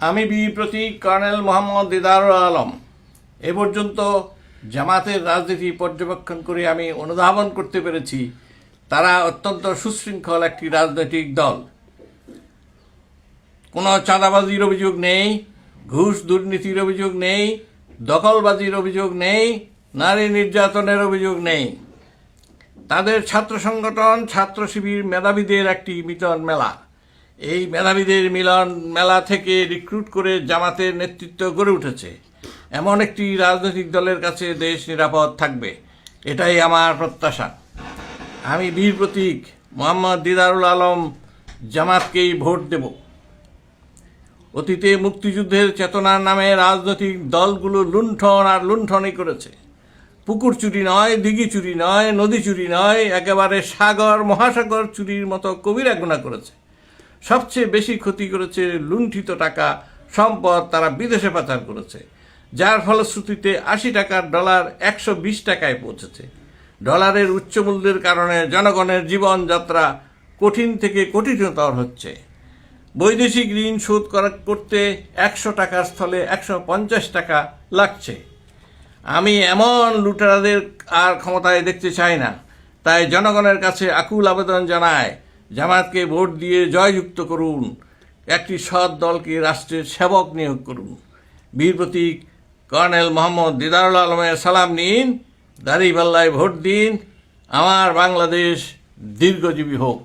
আমি বীর প্রতীক কর্নেল মোহাম্মদ দিদারুল আলম। এ পর্যন্ত জামাতের রাজনীতি পর্যবেক্ষণ করে আমি অনুধাবন করতে পেরেছি, তারা অত্যন্ত সুশৃঙ্খল একটি রাজনৈতিক দল। কোনো চাঁদাবাজির অভিযোগ নেই, ঘুষ দুর্নীতির অভিযোগ নেই, দখলবাজির অভিযোগ নেই, নারী নির্যাতনের অভিযোগ নেই। তাদের ছাত্র সংগঠন, ছাত্র শিবির, মেধাবীদের একটি মিলন মেলা। এই মেধাবীদের মিলন মেলা থেকে রিক্রুট করে জামাতের নেতৃত্ব গড়ে উঠেছে। এমন একটি রাজনৈতিক দলের কাছে দেশ নিরাপদ থাকবে, এটাই আমার প্রত্যাশা। আমি বীর প্রতীক মোহাম্মদ দিদারুল আলম জামাতকেই ভোট দেব। অতীতে মুক্তিযুদ্ধের চেতনার নামে রাজনৈতিক দলগুলো লুণ্ঠন আর লুণ্ঠনই করেছে। পুকুর চুরি নয়, দিঘি চুরি নয়, নদী চুরি নয়, একেবারে সাগর, মহাসাগর চুরির মতো কবিরা গুণা করেছে। সবচেয়ে বেশি ক্ষতি করেছে লুণ্ঠিত টাকা সম্পদ তারা বিদেশে পাচার করেছে, যার ফলশ্রুতিতে আশি টাকার ডলার একশো বিশ টাকায় পৌঁছেছে। ডলারের উচ্চ মূল্যের কারণে জনগণের জীবনযাত্রা কঠিন থেকে কঠিনতর হচ্ছে। বৈদেশিক ঋণ শোধ করতে একশো টাকার স্থলে একশো পঞ্চাশ টাকা লাগছে। আমি এমন লুটেরাদের আর ক্ষমতায় দেখতে চাই না, তাই জনগণের কাছে আকুল আবেদন জানায় জামাতকে ভোট দিয়ে জয়যুক্ত করুন। একটি সৎ দলকে রাষ্ট্রের সেবক নিয়োগ করুন। বীর প্রতীক কর্নেল মোহাম্মদ দিদারুল আলমের সালাম নিন। দাঁড়িপাল্লায় ভোট দিন। আমার বাংলাদেশ দীর্ঘজীবী হোক।